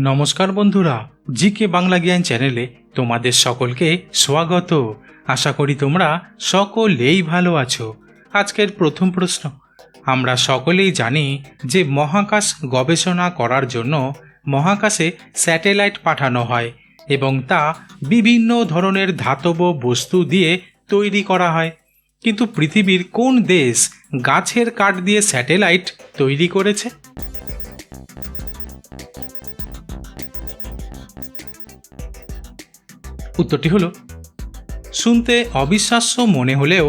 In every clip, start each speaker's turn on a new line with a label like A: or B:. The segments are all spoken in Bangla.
A: নমস্কার বন্ধুরা, জিকে বাংলা জ্ঞান চ্যানেলে তোমাদের সকলকে স্বাগত। আশা করি তোমরা সকলেই ভালো আছো। আজকের প্রথম প্রশ্ন, আমরা সকলেই জানি যে মহাকাশ গবেষণা করার জন্য মহাকাশে স্যাটেলাইট পাঠানো হয় এবং তা বিভিন্ন ধরনের ধাতব বস্তু দিয়ে তৈরি করা হয়। কিন্তু পৃথিবীর কোন দেশ গাছের কাঠ দিয়ে স্যাটেলাইট তৈরি করেছে? উত্তরটি হলো, শুনতে অবিশ্বাস্য মনে হলেও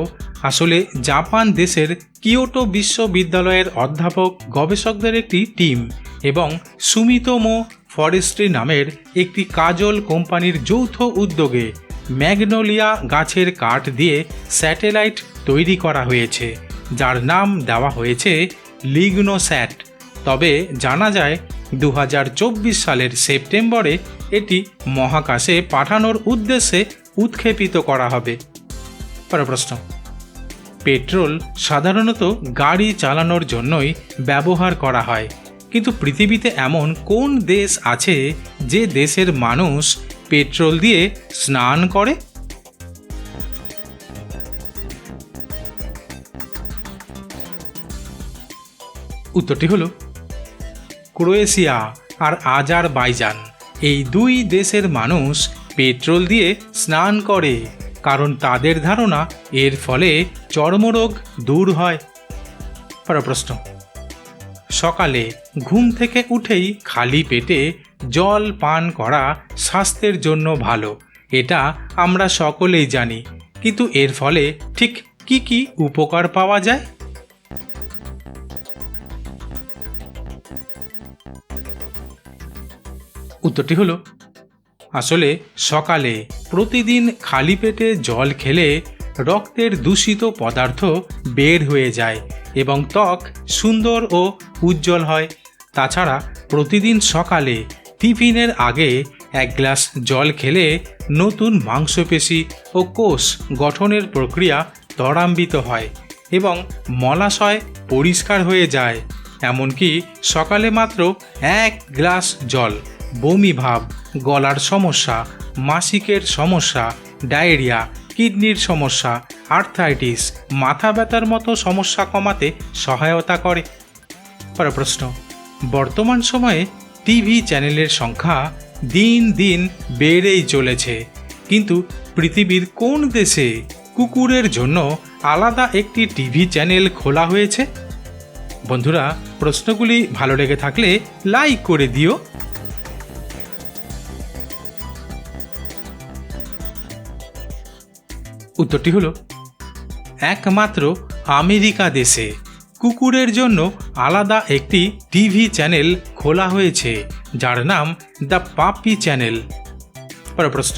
A: আসলে জাপান দেশের কিয়োটো বিশ্ববিদ্যালয়ের অধ্যাপক, গবেষকদের একটি টিম এবং সুমিতোমো ফরেস্ট্রি নামের একটি কাজল কোম্পানির যৌথ উদ্যোগে ম্যাগনোলিয়া গাছের কাঠ দিয়ে স্যাটেলাইট তৈরি করা হয়েছে, যার নাম দেওয়া হয়েছে লিগনোস্যাট। তবে জানা যায় দু হাজার চব্বিশ সালের সেপ্টেম্বরে এটি মহাকাশে পাঠানোর উদ্দেশ্যে উৎক্ষেপিত করা হবে। পরের প্রশ্ন। পেট্রোল সাধারণত গাড়ি চালানোর জন্যই ব্যবহার করা হয়। কিন্তু পৃথিবীতে এমন কোন দেশ আছে যে দেশের মানুষ পেট্রোল দিয়ে স্নান করে? উত্তরটি হলো ক্রোয়েশিয়া আর আজার বাইজান এই দুই দেশের মানুষ পেট্রোল দিয়ে স্নান করে, কারণ তাদের ধারণা এর ফলে চর্মরোগ দূর হয়। প্রশ্ন। সকালে ঘুম থেকে উঠেই খালি পেটে জল পান করা স্বাস্থ্যের জন্য ভালো, এটা আমরা সকলেই জানি। কিন্তু এর ফলে ঠিক কি কি উপকার পাওয়া যায়? উত্তরটি হলো, আসলে সকালে প্রতিদিন খালি পেটে জল খেলে রক্তের দূষিত পদার্থ বের হয়ে যায় এবং ত্বক সুন্দর ও উজ্জ্বল হয়। তাছাড়া প্রতিদিন সকালে টিফিনের আগে এক গ্লাস জল খেলে নতুন মাংসপেশি ও কোষ গঠনের প্রক্রিয়া ত্বরান্বিত হয় এবং মলাশয় পরিষ্কার হয়ে যায়। এমনকি সকালে মাত্র এক গ্লাস জল বমি ভাব, গলার সমস্যা, মাসিকের সমস্যা, ডায়রিয়া, কিডনির সমস্যা আর্থাইটিস মাথা ব্যথার মতো সমস্যা কমাতে সহায়তা করে। পরের প্রশ্ন, বর্তমান সময়ে টিভি চ্যানেলের সংখ্যা দিন দিন বেড়েই চলেছে, কিন্তু পৃথিবীর কোন দেশে কুকুরের জন্য আলাদা একটি টিভি চ্যানেল খোলা হয়েছে? বন্ধুরা, প্রশ্নগুলি ভালো লেগে থাকলে লাইক করে দিও। উত্তরটি হলো, একমাত্র আমেরিকা দেশে কুকুরের জন্য আলাদা একটি টিভি চ্যানেল খোলা হয়েছে, যার নাম দ্য পাপি চ্যানেল। পরের প্রশ্ন,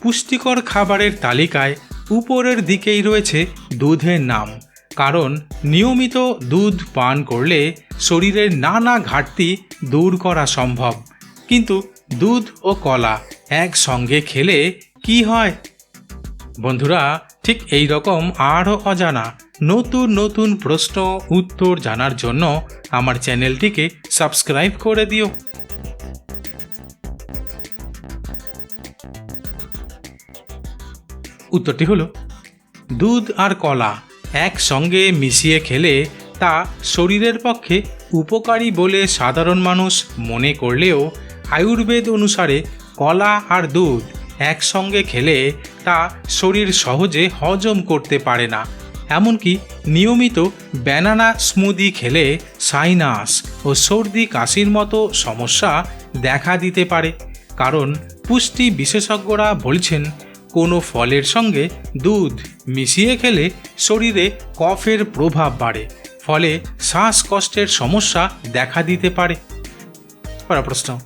A: পুষ্টিকর খাবারের তালিকায় উপরের দিকেই রয়েছে দুধের নাম, কারণ নিয়মিত দুধ পান করলে শরীরের নানা ঘাটতি দূর করা সম্ভব। কিন্তু দুধ ও কলা একসঙ্গে খেলে কি হয়? বন্ধুরা, ঠিক এই রকম আরও অজানা নতুন নতুন প্রশ্ন, উত্তর জানার জন্য আমার চ্যানেলটিকে সাবস্ক্রাইব করে দিও। উত্তরটি হলো, দুধ আর কলা একসঙ্গে মিশিয়ে খেলে তা শরীরের পক্ষে উপকারী বলে সাধারণ মানুষ মনে করলেও আয়ুর্বেদ অনুসারে কলা আর দুধ একসঙ্গে খেলে তা শরীর সহজে হজম করতে পারে না। এমনকি নিয়মিত ব্যানানা স্মুদি খেলে সাইনাস ও সর্দি কাশির মতো সমস্যা দেখা দিতে পারে। কারণ পুষ্টি বিশেষজ্ঞরা বলছেন, কোনো ফলের সঙ্গে দুধ মিশিয়ে খেলে শরীরে কফের প্রভাব বাড়ে, ফলে শ্বাসকষ্টের সমস্যা দেখা দিতে পারে। প্রশ্ন,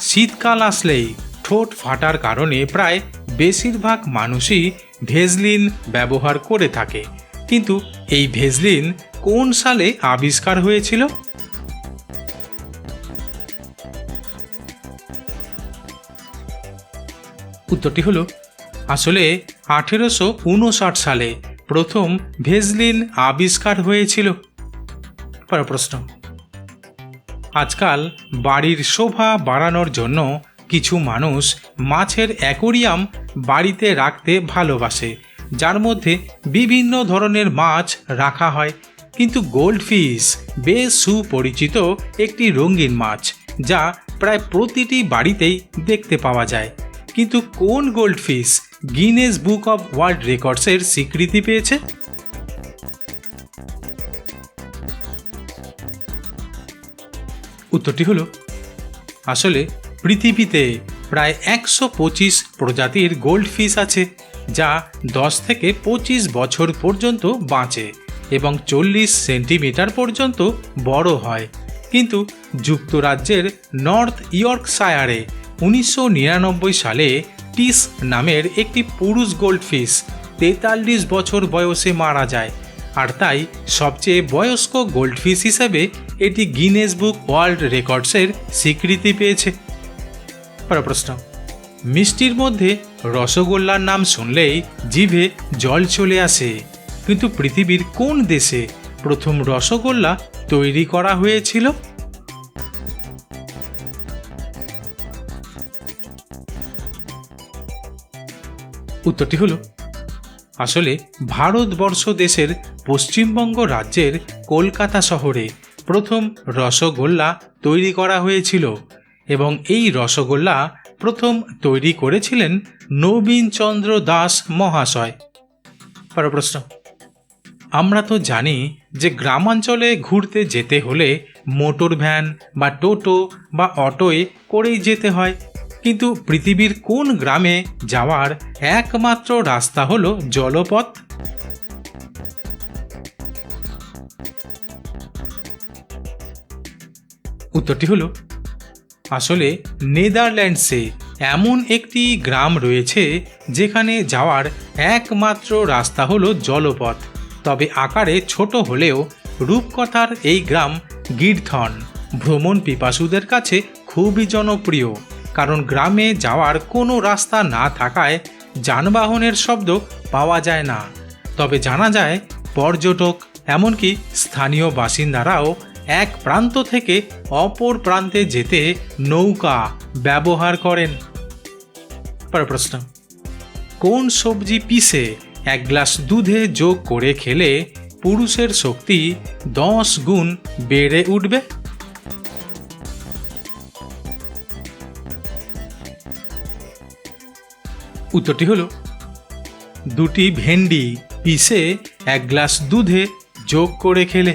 A: শীতকাল আসলেই ঠোঁট ফাটার কারণে প্রায় বেশিরভাগ মানুষই ভেজলিন ব্যবহার করে থাকে। কিন্তু এই ভেজলিন কোন সালে আবিষ্কার হয়েছিল? উত্তরটি হলো, আসলে আঠেরোশো উনষাট সালে প্রথম ভেজলিন আবিষ্কার হয়েছিল। প্রশ্ন, আজকাল বাড়ির শোভা বাড়ানোর জন্য কিছু মানুষ মাছের অ্যাকোরিয়াম বাড়িতে রাখতে ভালোবাসে, যার মধ্যে বিভিন্ন ধরনের মাছ রাখা হয়। কিন্তু গোল্ডফিশ বেশ সুপরিচিত একটি রঙিন মাছ, যা প্রায় প্রতিটি বাড়িতেই দেখতে পাওয়া যায়। কিন্তু কোন goldfish Guinness book of world রেকর্ডসের স্বীকৃতি পেয়েছে? উত্তরটি হলো, আসলে পৃথিবীতে প্রায় একশো পঁচিশ প্রজাতির গোল্ডফিশ আছে, যা দশ থেকে পঁচিশ বছর পর্যন্ত বাঁচে এবং চল্লিশ সেন্টিমিটার পর্যন্ত বড় হয়। কিন্তু যুক্তরাজ্যের নর্থ ইয়র্কশায়ারে উনিশশো নিরানব্বই সালে টিস নামের একটি পুরুষ গোল্ডফিশ তেতাল্লিশ বছর বয়সে মারা যায়। আর তাই সবচেয়ে বয়স্ক গোল্ডফিশ হিসেবে এটি গিনেস বুক ওয়ার্ল্ড রেকর্ডসের স্বীকৃতি পেয়েছে। প্রশ্ন। মিষ্টির মধ্যে রসগোল্লার নাম শুনলেই জিভে জল চলে আসে। কিন্তু পৃথিবীর কোন দেশে প্রথম রসগোল্লা তৈরি করা হয়েছিল? উত্তরটি হলো, আসলে ভারতবর্ষ দেশের পশ্চিমবঙ্গ রাজ্যের কলকাতা শহরে প্রথম রসগোল্লা তৈরি করা হয়েছিল। এবং এই রসগোল্লা প্রথম তৈরি করেছিলেন নবীনচন্দ্র দাস মহাশয়। পরের প্রশ্ন আমরা তো জানি যে গ্রামাঞ্চলে ঘুরতে যেতে হলে মোটর ভ্যান বা টোটো বা অটোয় করেই যেতে হয়। কিন্তু পৃথিবীর কোন গ্রামে যাওয়ার একমাত্র রাস্তা হলো জলপথ? উত্তরটি হলো আসলে নেদারল্যান্ডসে এমন একটি গ্রাম রয়েছে যেখানে যাওয়ার একমাত্র রাস্তা হলো জলপথ। তবে আকারে ছোট হলেও রূপকথার এই গ্রাম গিরথন ভ্রমণ পিপাসুদের কাছে খুবই জনপ্রিয়, কারণ গ্রামে যাওয়ার কোনো রাস্তা না থাকায় যানবাহনের শব্দ পাওয়া যায় না। তবে জানা যায়, পর্যটক, এমনকি স্থানীয় বাসিন্দারাও এক প্রান্ত থেকে অপর প্রান্তে যেতে নৌকা ব্যবহার করেন। পরের প্রশ্ন। কোন সবজি পিষে এক গ্লাস দুধে যোগ করে খেলে পুরুষের শক্তি দশ গুণ বেড়ে উঠবে? উত্তরটি হলো, দুটি ভেন্ডি পিষে এক গ্লাস দুধে যোগ করে খেলে।